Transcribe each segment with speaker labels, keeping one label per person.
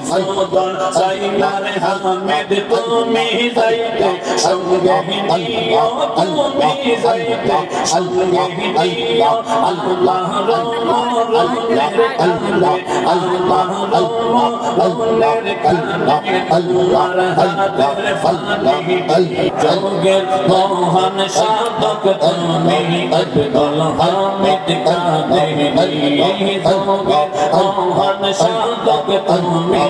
Speaker 1: সুদন সাইনার হামেদ তুমি যাইতে সঙ্গে নিও তুমি যাইতে সঙ্গে নিও আল্লাহ রহমানের কান্দে আল্লাহ রহমানের কান্দে হাতের ফালি জগের মহান সাধক তুমি আব্দুল হামিদ কান্দে জগের মহান সাধক তুমি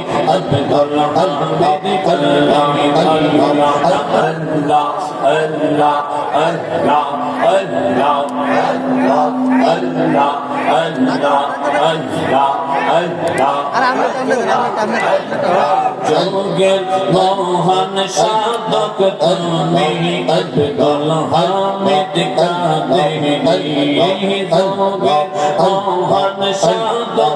Speaker 1: মোহন সাধক তুমি অদ্ভুত হামিদ কানে মোহন সাধক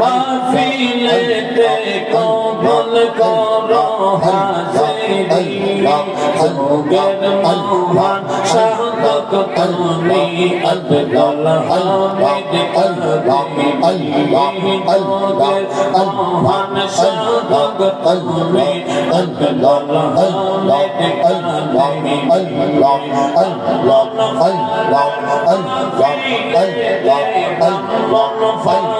Speaker 1: বাসিলেতে কবল কর হাসিরি সুগর মহান সাধক তুমি অদল হামিদ কলবি আল্লাহি সুগর মহান সাধক তুমি অদল হামিদ কলবি আল্লাহ আল্লাহ আল্লাহ আল্লাহ আল্লাহ আল্লাহ আল্লাহ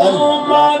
Speaker 1: তোমার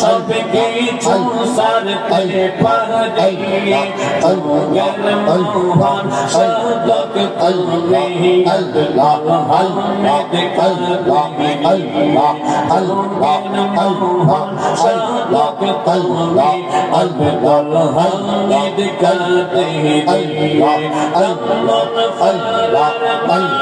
Speaker 1: সব কিছু সার তলে পাহিয়ে তোমার মোহন সদক কলমে আল্লাহ হামদ কলমে আল্লাহ আল্লাহ মোহন সদক কলমে আল্লাহ হামদ কলমে আল্লাহ আল্লাহ আল্লাহ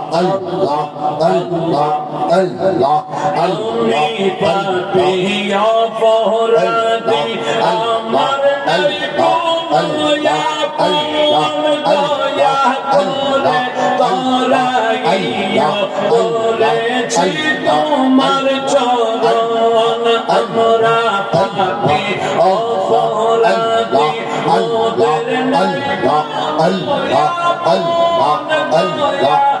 Speaker 1: अल्लाह अल्लाह अल्लाह अल्लाह पापिया फौरदी अमर अल्लाह अल्लाह अल्लाह अल्लाह अल्लाह तारा गिया बोले छितो मर चोदन अमरा पापी ओ फौरदी अल्लाह अल्लाह अल्लाह अल्लाह अल्लाह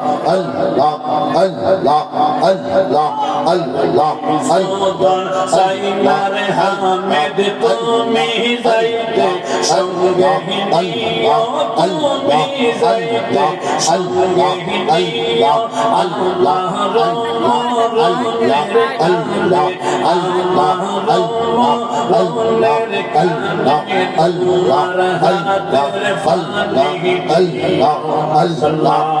Speaker 2: Allah, Allah, Allah, Allah,
Speaker 1: Sudan সাইনার Hamed তুমি যাইতে সঙ্গে নিও তুমি যাইতে সঙ্গে নিও আল্লাহ রহমানের কান্দে আল্লাহ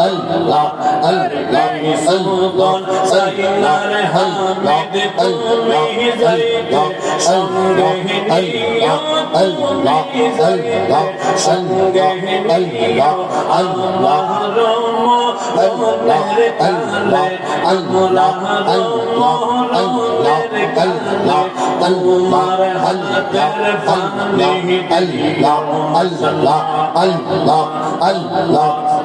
Speaker 2: আল্লাহ আল্লাহ
Speaker 1: সুলতান সাইলার হামদ তুমি জাইলাম সঙ্গে আল্লাহ আল্লাহ আল্লাহ সঙ্গে আল্লাহ আল্লাহ রম আল্লাহ আল্লাহ আল্লাহ আল্লাহ আল্লাহ আল্লাহ তোমার
Speaker 2: হাজার আল্লাহ আল্লাহ আল্লাহ আল্লাহ আল্লাহ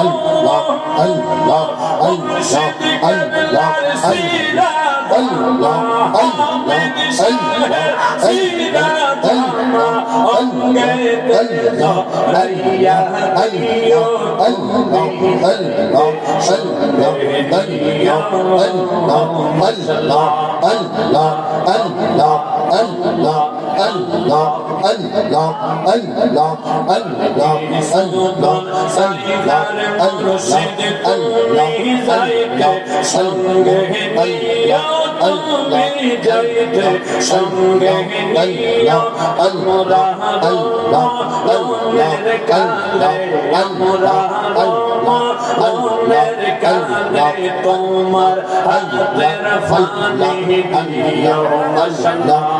Speaker 1: الله الله الله الله الله Allah তোমার হাতের ফানি দিও আল্লাহ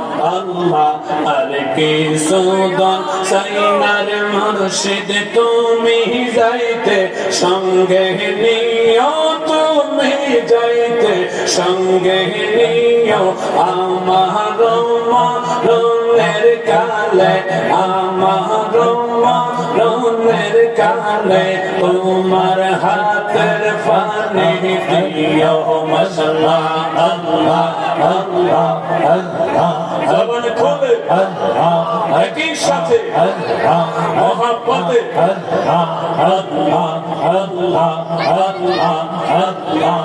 Speaker 1: আল্লাহ আর কি সুদন সাইনার মুর্শিদ, তুমি যাইতে, সঙ্গে নিও তুমি যাইতে, সঙ্গে নিও আমার রোমা রোমের কালে, আমার রোমা কালে তোমার হাতের পানি দিও মশলা আল্লাহ আল্লাহ আল্লাহ। জবান খোলে একই সাথে, আল্লাহ। আল্লাহ আল্লাহ আল্লাহ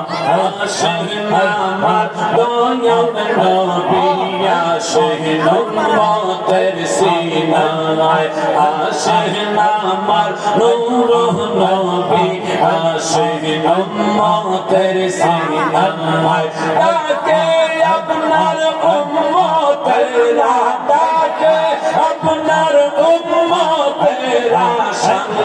Speaker 1: আশিক উম্মতের সিনায় আশিক আমার নূর নবী আশিক উম্মতের সিনায় তাকে আপনার উম্মতেরা তাকে আপনার উম্মতেরা শান্তি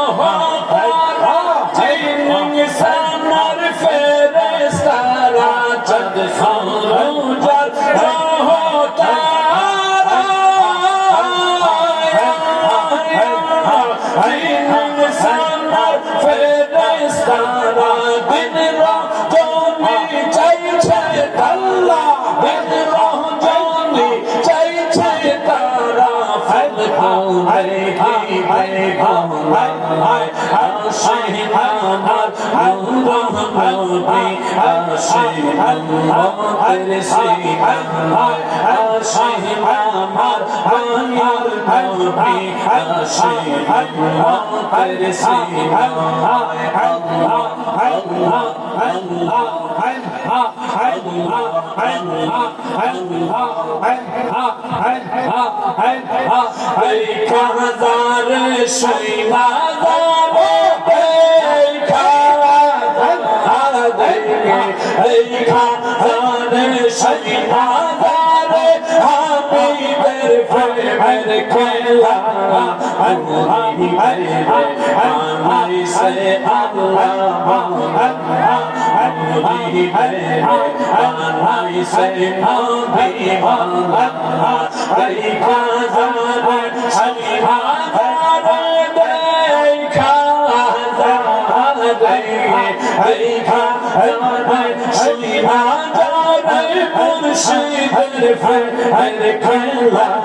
Speaker 1: আসিম আমার সিম আমার আসিম আমার আমার নবী আসিম আমার সিম আমার আল্লাহ আল্লাহ আল্লাহ আল্লাহ আল্লাহ আল্লাহ আল্লাহ আল্লাহ আল্লাহ আল্লাহ আল্লাহ হাজার সৈবাদা देंगे एक हजार शैला हामी बेर फेर खेला हमारी से داري مرشد الفعل كلا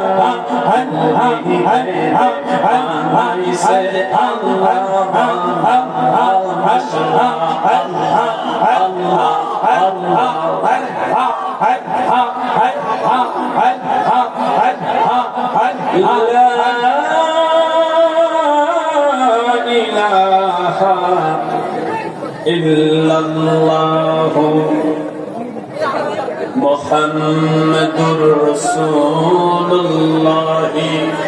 Speaker 1: لا إله إلا الله. محمد رسول الله.